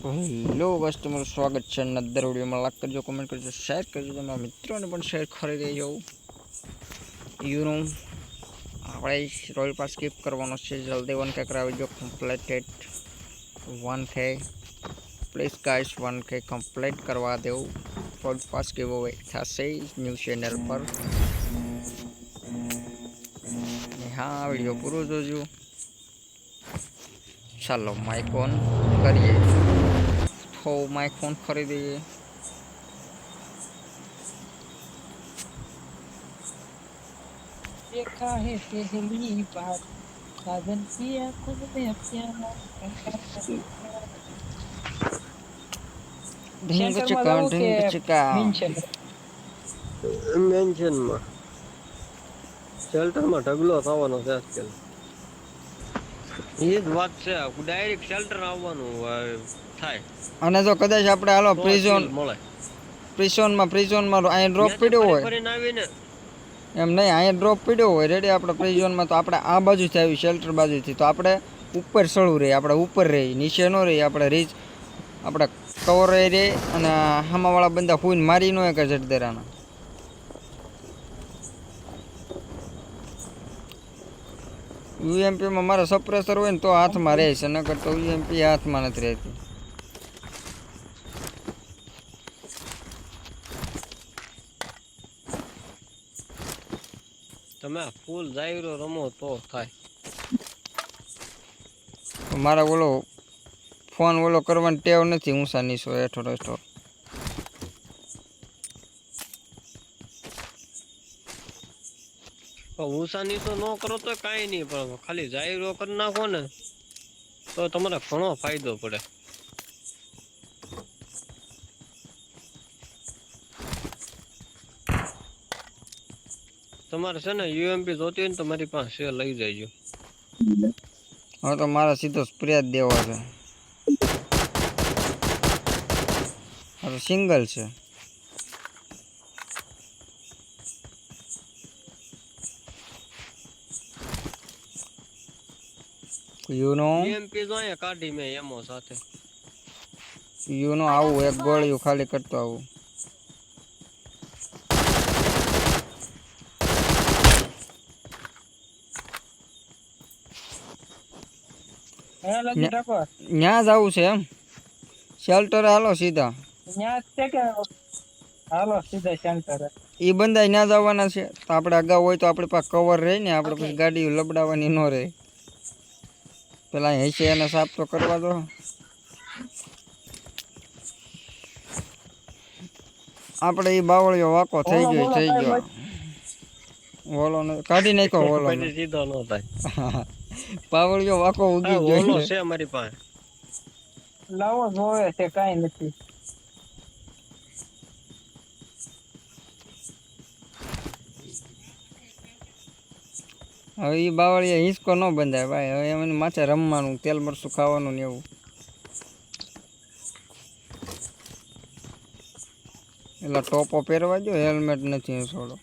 Hello બસ તમારું સ્વાગત છે નદર વિડીયોમાં. લાઈક કરજો કમેન્ટ કરજો શેર કરજો. તમારા મિત્રોને પણ શેર કરી દેજો. યુનો આપણે રોયલ પાસ સ્કીપ કરવાનો છે. જલ્દી વન કે કરાવી દો completed one K please guys one K complete કરવા દેવું રોયલ પાસ કેવો થશે ન્યૂ ચેનલ પર. અને હા, વીડિયો પૂરો જોજો. ચાલો માઇક ઓન કરીએ. તો માઇક ફોન ખરીદીએ देखा है पहली बार साजन किया खुद ने प्यार ઢીંગ સેન્ટરમાં ચકા જવું ઢીંગ કે ચકા મેન્શન મેન્શનમાં શેલ્ટરમાં ઢગલો થવાનો છે આજકાલ એ જ વાત છે. ડાયરેક્ટ શેલ્ટર આવવાનું થાય. અને જો કદાચ આપણે હાલો પ્રિઝોન મળે. પ્રિઝોનમાં પ્રિઝોનમાં અહીં ડ્રોપ પીડ્યો હોય. એમ નહીં અહીંયા ડ્રોપ પડ્યો હોય રેડી આપણે પ્રિઝોનમાં તો આપણે આ બાજુથી આવી શેલ્ટર બાજુથી. તો આપણે ઉપર સળવું રહીએ આપણે ઉપર રહીએ નીચે ન રહીએ આપણે રીચ આપણે કવર રહી અને હામાવાળા બંદા ફૂઈને મારી ન એક જડદેરાના યુએમપીમાં મારે સપ્રેસર હોય ને તો હાથમાં રહે છે નકર તો યુએમપી હાથમાં નથી રહેતી. તમે ફૂલ જાયરો રમો તો થાય. મારા ઓલો ફોન ઓલો કરવાની ટેવ નથી ઊંચા નીચો હેઠો રેઠો પણ તો ન કરો તો કાંઈ નહીં, પણ ખાલી જાહેરો કરી નાખો ને તો તમારે ઘણો ફાયદો પડે. તમારે છે ને યુએમપી જોતી હોય ને તો મારી પાસે લઈ જજો હવે તો મારે સીધો સ્પ્રે જ દેવો છે. સિંગલ છે. યુ નો યુએમપી જો અહીંયા કાઢી મેં એમો સાથે. યુનો આવું એક ગોળીયું ખાલી કરતો આવું. ન્યા લગી ને- રાખો. ત્યાં જ આવું છે એમ? શેલ્ટર હાલો સીધા. ત્યાં છે કે હાલો સીધા સેન્ટર એ. બંદા ના જ છે. તો આપણે અગાઉ હોય તો આપણી પાસે કવર રહે ને આપણે પછી ગાડી લબડાવવાની ન રહે. પેલા હેસે એને સાફ તો કરવા દો. આપણે એ બાવળીઓ વાકો થઈ ગયો થઈ ગયો. વોલો ને કાઢી નાખ્યો વોલો સીધો ન થાય. બાવળીઓ વાકો ઉગી ગયો છે અમારી પાસે. લાવો જોવે છે કાઈ નથી. હવે એ બાવળીએ હિંચકો ન બંધાય ભાઈ. હવે એમને માથે રમવાનું તેલ મરસું ખાવાનું ને એવું. એટલે ટોપો પહેરવા દો હેલ્મેટ નથી છોડો.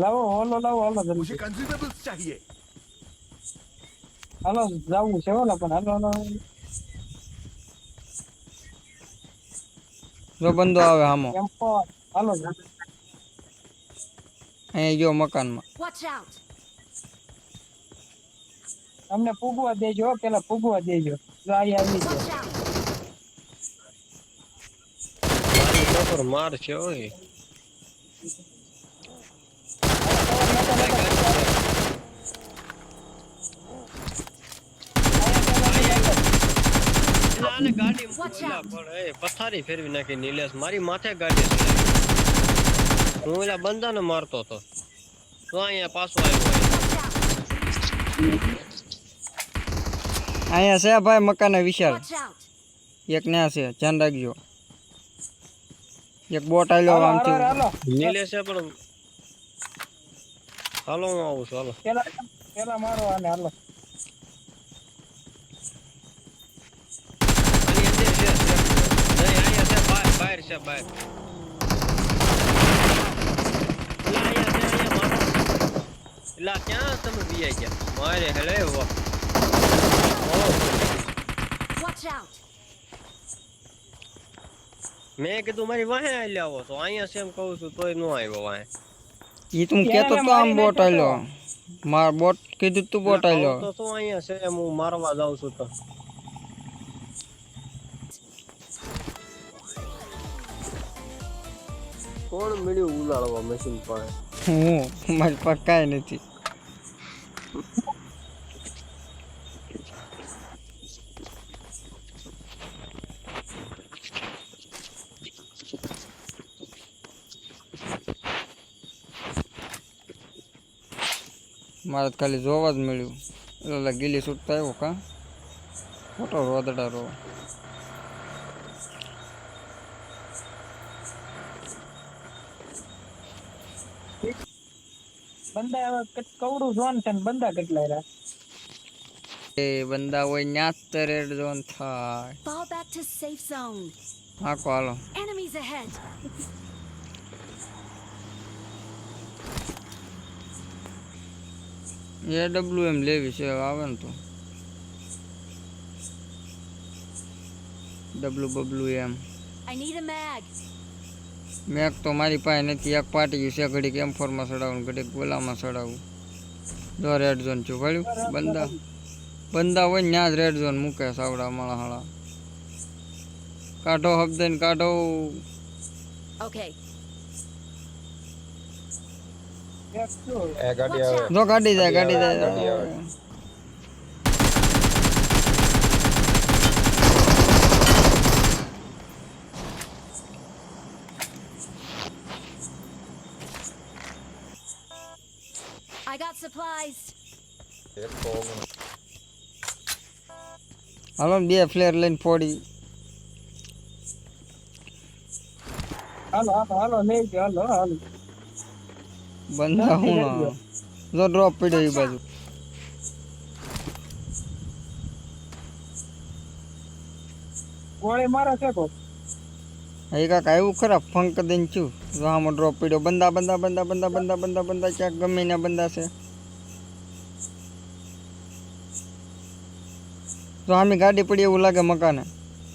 લાવો હોલો લાવો હોલો જલ્દી. કન્ઝ્યુમેબલ્સ ચાહીએ હાલો જાવું છે હોલા પણ હાલો હાલો. જો બંદો આવે હામો હાલો અહીંયા ગયો મકાનમાં! અમને પૂગવા દેજો પેલા પૂગવા દેજો. જો આવી ઉપર માર છે ઓય એટલે આને પણ એ પથારી ફેરવી નાખી નિલેશ. મારી માથે ગાડી છે. હું ઓલા બંદાને મારતો હતો. તો અહીંયા પાછો આવ્યો અહીંયા છે ભાઈ મકાને વિશાળ. એક ન્યા છે ધ્યાન રાખજો. એક બોટ આવ્યો આમથી નિલેશે પણ હાલો હું આવું છું હાલો. પેલા પેલા મારો આને હાલો આની અંદર છે નહીં અહીંયા છે બહાર બહાર છે એટલે આ ક્યાં તમે બીઆઈ ગયા? મારે હેલે વાહ Watch out! મેં કીધું મારી વાહે આલી આવો તો અહીંયા સેમ કહું છું તોય નો આવ્યો વાહે. ઈ તું કેતો તો આમ બોટ આલ્યો માર બોટ કીધું તું બોટ આલ્યો તો શું અહીંયા સેમ હું મારવા જાઉં છું તો. કોણ મળ્યું ઉલાળવા મશીન પાસે? હું, મારી પાસે કાંઈ નથી. મારે ખાલી જોવા જ મળ્યું. એટલે ગીલી છૂટતા આવ્યો કા? મોટો રોદડા રો બંદા હવે કવડું ઝોન છે ને બંદા કેટલા રહ્યા? એ બંદા હોય ન્યાસ્તર રેડ ઝોન થાય. Fall back to safe zone હા કોલો. Enemies ahead A W M લેવી છે આવે ને તો. W W M I need a mag. મેક તો મારી પાસે નથી એક પાટી છે ઘડીક એમ ફોરમાં ચડાવું ઘડીક ગોલામાં ચડાવું જો રેડ ઝોન છું ભળ્યું બંદા. બંદા હોય ને ત્યાં જ રેડ ઝોન મૂકે સાવડા માળા હાળા કાઢો હબદે ને કાઢો! જો ગાડી જાય ગાડી જાય. હાલો બે ફ્લેર લઈને ફોડી હાલો હાલો હાલો લઈ ગયો હાલો હાલો. બંધા હું જો ડ્રોપ પડ્યો એ બાજુ. ગોળી મારે છે કો એ કાંક આવ્યું ખરા ફંક દઈને છું જો આમાં ડ્રોપ પડ્યો. બંદા બંદા બંદા બંદા બંદા બંદા બંદા ક્યાંક ગમે ના બંદા છે. જો આમી ગાડી પડી એવું લાગે મકાને.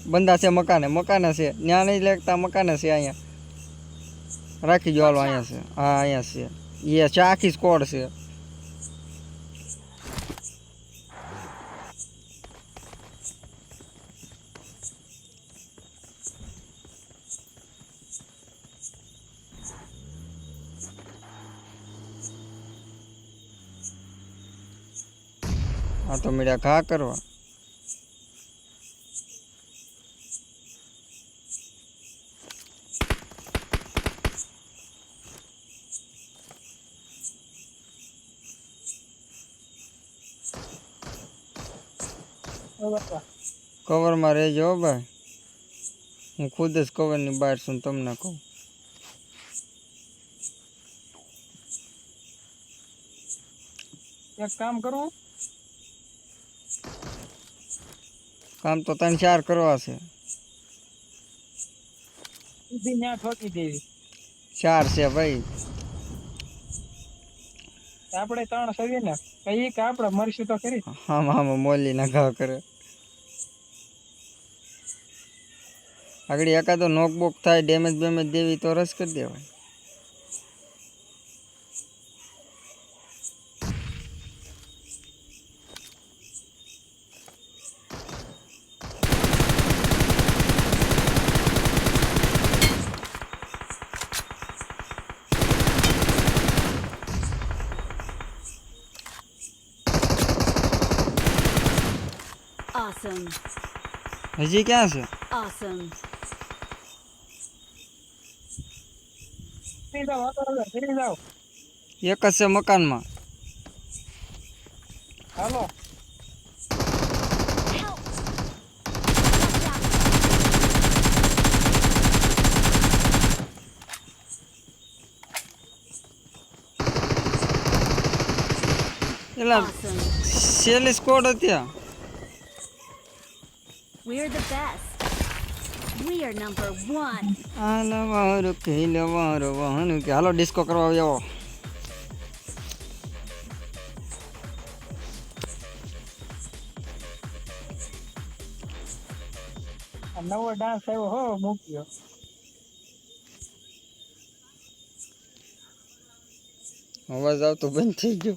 બંધા છે મકાને મકાને છે. ત્યાં નહીં લેખતા, મકાને છે અહીંયા. રાખી જો હાલો અહીંયા છે. હા, અહીંયા છે. એ છે, આખી સ્કોડ છે. આ તો મીડિયા ઘા કરવા. કવરમાં રહેજો હો ભાઈ. હું ખુદ જ કવરની બહાર છું તમને કહું. એક કામ કરવું કામ તો ત્રણ ચાર કરવા છે. ચાર છે ભાઈ. આપણે ત્રણ સવી ને કઈ કે આપણે મરશું તો ખરી. હા આમાં મોલી ના ઘા કરે. આગળ એકાદો નોકબોક થાય ડેમેજ બેમેજ દેવી તો રસ કરી દેવાય. હજી ક્યાં છે? એક જ છે મકાનમાં હાલો Awesome. છેલ્લી સ્કોડ હતી. We're the best. We are number one. હાલો વાહન કે હાલો ડિસ્કો કરવા આવ્યો. નવો ડાન્સ આવ્યો હો મૂક્યો. અવાજ આવતો બંધ થઈ ગયો.